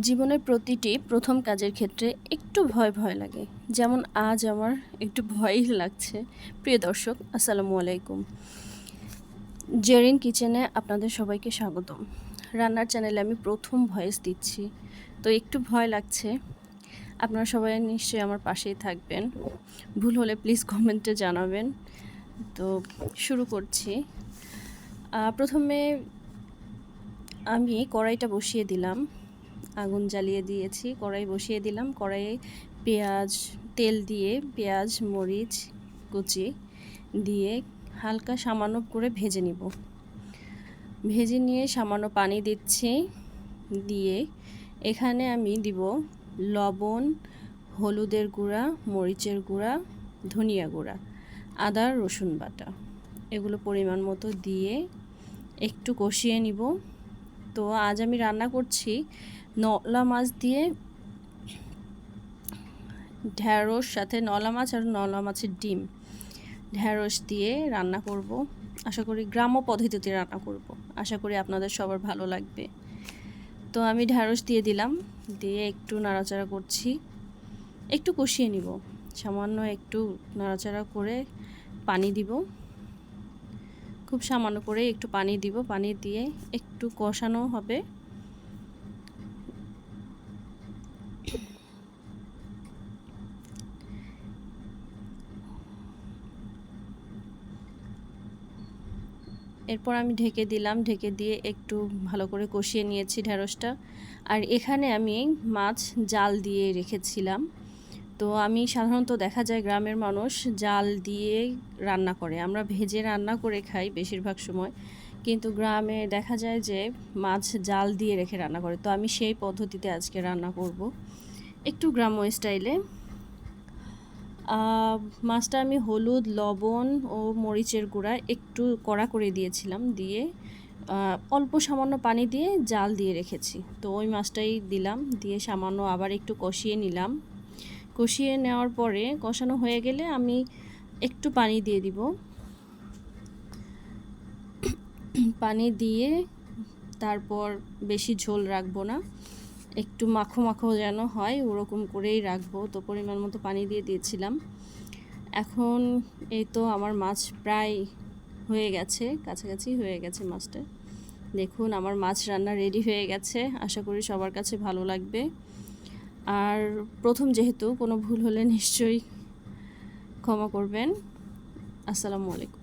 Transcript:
জীবনের প্রতিটি প্রথম কাজের ক্ষেত্রে একটু ভয় ভয় লাগে। যেমন আজ আমার একটু ভয়ই লাগছে। প্রিয় দর্শক, আসসালামু আলাইকুম। জেরিন কিচেনে আপনাদের সবাইকে স্বাগতম। রান্নার চ্যানেলে আমি প্রথম ভয়েস দিচ্ছি। তো একটু ভয় লাগছে। আপনারা সবাই নিশ্চয়ই আমার পাশেই থাকবেন। ভুল হলে প্লিজ কমেন্টে জানাবেন। তো শুরু করছি। প্রথমে আমি কড়াইটা বসিয়ে দিলাম। আগুন জ্বালিয়ে দিয়েছি, কড়াই বসিয়ে দিলাম। কড়াইয়ে পেঁয়াজ, তেল দিয়ে পেঁয়াজ, মরিচ, কুচি দিয়ে হালকা সামান্য করে ভেজে নিব। ভেজে নিয়ে সামান্য পানি দিচ্ছি, দিয়ে এখানে আমি দিব লবণ, হলুদের গুঁড়া, মরিচের গুঁড়া, ধনিয়া গুঁড়া, আদা, রসুন বাটা। এগুলো পরিমাণ মতো দিয়ে একটু কষিয়ে নিব। তো আজ আমি রান্না করছি নলা মাছ দিয়ে ঢ্যাঁড়স, সাথে নলা মাছ আর নলা মাছের ডিম। ঢ্যাঁড়স দিয়ে রান্না করব। আশা করি গ্রাম্য পদ্ধতিতে রান্না করব। আশা করি আপনাদের সবার ভালো লাগবে। তো আমি ঢ্যাঁড়স দিয়ে দিলাম। দিয়ে একটু নাড়াচাড়া করছি। একটু কষিয়ে নিব। সামান্য একটু নাড়াচাড়া করে পানি দিব। খুব সামান্য করে একটু পানি দিব, পানি দিয়ে একটু কষানো হবে। এরপর আমি ঢেকে দিলাম, ঢেকে দিয়ে একটু ভালো করে কষিয়ে নিয়েছি ঢ্যাঁড়সটা আর এখানে আমি মাছ জাল দিয়ে রেখেছিলাম। তো আমি সাধারণত দেখা যায় গ্রামের মানুষ জাল দিয়ে রান্না করে। আমরা ভেজে রান্না করে খাই বেশিরভাগ সময়। কিন্তু গ্রামে দেখা যায় যে মাছ জাল দিয়ে রেখে রান্না করে। তো আমি সেই পদ্ধতিতে আজকে রান্না করব। একটু গ্রাম্য স্টাইলে। মাছটা আমি হলুদ, লবণ ও মরিচের গুঁড়া একটু কড়া করে দিয়েছিলাম। দিয়ে অল্প সামান্য পানি দিয়ে জাল দিয়ে রেখেছি। তো ওই মাছটাই দিলাম। দিয়ে সামান্য আবার একটু কষিয়ে নিলাম। কষিয়ে নেওয়ার পরে কষানো হয়ে গেলে আমি একটু পানি দিয়ে দিব। পানি দিয়ে তারপর বেশি ঝোল রাখব না। একটু মাখো মাখো যেন হয় ওরকম করেই রাখব তো পরিমাণ মতো পানি দিয়ে দিয়েছিলাম। এখন এই তো আমার মাছ প্রায় হয়ে গেছে, কাছাকাছি হয়ে গেছে মাছটা। দেখুন, আমার মাছ রান্না রেডি হয়ে গেছে। আশা করি সবার কাছে ভালো লাগবে। আর প্রথম যেহেতু কোনো ভুল হলে নিশ্চয়ই ক্ষমা করবেন। আসসালামু আলাইকুম।